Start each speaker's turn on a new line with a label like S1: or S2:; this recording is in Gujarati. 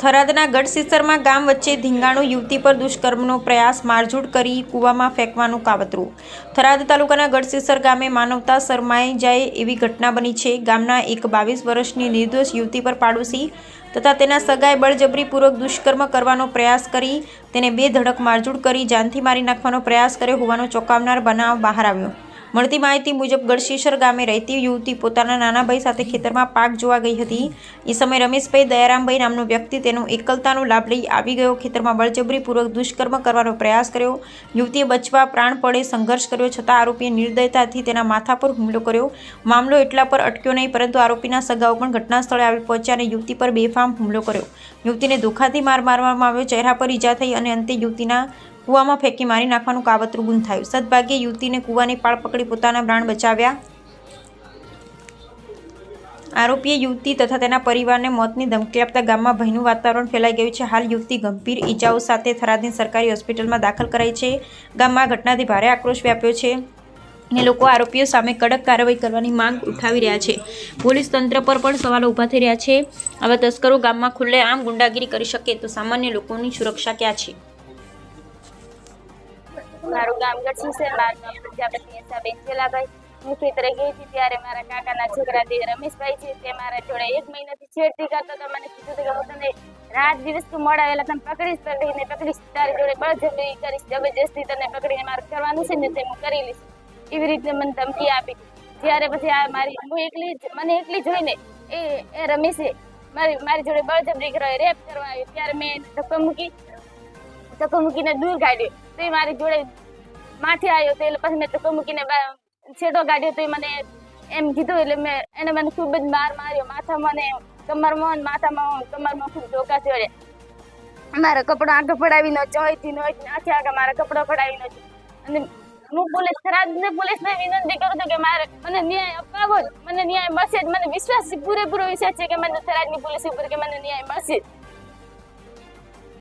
S1: થરાદના ગઢસીસરમાં ગામ વચ્ચે ધીંગાણું યુવતી પર દુષ્કર્મનો પ્રયાસ, મારઝૂડ કરી કૂવામાં ફેંકવાનું કાવતરું. થરાદ તાલુકાના ગઢસીસર ગામે માનવતા શરમાઈ જાય એવી ઘટના બની છે. ગામના એક બાવીસ વર્ષની નિર્દોષ યુવતી પર પાડોશી તથા તેના સગાએ બળજબરીપૂર્વક દુષ્કર્મ કરવાનો પ્રયાસ કરી, તેને બે ધડક મારઝૂડ કરી, જાનથી મારી નાખવાનો પ્રયાસ કર્યો હોવાનો ચોંકાવનાર બનાવ બહાર આવ્યો. મળતી માહિતી મુજબ ગઢશીશર ગામે રહેતી યુવતી પોતાના નાનાભાઈ સાથે ખેતરમાં પાક જોવા ગઈ હતી. એ સમયે રમેશભાઈ દયારામભાઈ નામનો વ્યક્તિ તેનો એકલતાનો લાભ લઈ આવી ગયો. ખેતરમાં બળજબરીપૂર્વક દુષ્કર્મ કરવાનો પ્રયાસ કર્યો. યુવતીએ બચવા પ્રાણ પડે સંઘર્ષ કર્યો છતાં આરોપીએ નિર્દયતાથી તેના માથા પર હુમલો કર્યો. મામલો એટલા પર અટક્યો નહીં, પરંતુ આરોપીના સગાઓ પણ ઘટના સ્થળે આવી પહોંચ્યા અને યુવતી પર બેફામ હુમલો કર્યો. યુવતીને દુખાથી માર મારવામાં આવ્યો, ચહેરા પર ઈજા થઈ અને અંતે યુવતીના કૂવામાં ફેંકી મારી નાખવાનું કાવતરું ગુંથાયું. સદભાગ્યે યુવતીને કૂવાની પાળ પકડી પોતાના પ્રાણ બચાવ્યા. આરોપીએ યુવતી તથા તેના પરિવારને મોતની ધમકી આપતા ગામમાં ભયનું વાતાવરણ ફેલાઈ ગયું છે. હાલ યુવતી ગંભીર ઈજાઓ સાથે થરાદની સરકારી હોસ્પિટલમાં દાખલ કરાઈ છે. ગામમાં ઘટનાથી ભારે આક્રોશ વ્યાપ્યો છે અને લોકો આરોપીઓ સામે કડક કાર્યવાહી કરવાની માંગ ઉઠાવી રહ્યા છે. પોલીસ તંત્ર પર પણ સવાલો ઊભા થઈ રહ્યા છે. આવા તસ્કરો ગામમાં ખુલ્લે આમ ગુંડાગીરી કરી શકે તો સામાન્ય લોકોની સુરક્ષા ક્યાં છે?
S2: મારું ગામ ગઢસી છે. મારું નામ પ્રજાપતિ હિસાબેન ચેલાભાઈ હું ખેતરે ગઈ હતી ત્યારે મારા કાકાના છોકરા તે રમેશભાઈ છે તે મારા જોડે એક મહિનાથી છેડતી કરતો તો મને કીધું હતું કે હું તને રાત દિવસ તું મળાવેલા તને પકડીશ, પકડીને પકડીશ. તારી જોડે બળજબરી કરીશ, જબરજસ્તી તને પકડીને મારે કરવાનું છે ને તે હું કરી લઈશ. એવી રીતે મને ધમકી આપી. જ્યારે પછી આ મારી હું એકલી મને એકલી જોઈને એ એ રમેશે મારી મારી જોડે બળજબરી કરવા, રેપ કરવા આવી. ત્યારે મેં ધક્કો મૂકી ધક્કો મૂકીને દૂર કાઢ્યો. તો એ મારી જોડે માથે આવ્યો તો એટલે પછી મેં ધક્કો મૂકીને છેડો કાઢ્યો તો એ મને એમ કીધું, એટલે મેં એને મને ખૂબ જ માર માર્યો. માથામાં ને કમરમાં ને માથામાં કમરમાં ખૂબ ધોકા ચડ્યા મારા કપડા આગળ પડાવીને ચોયથી નોયથી આખે આગળ મારા કપડા પડાવીને અને હું પોલીસ થરાદને પોલીસને વિનંતી કરું છું કે મારે મને ન્યાય અપાવો મને ન્યાય મળશે મને વિશ્વાસ પૂરેપૂરો વિશ્વાસ છે કે મને થરાદની પોલીસ ઉપર કે મને ન્યાય મળશે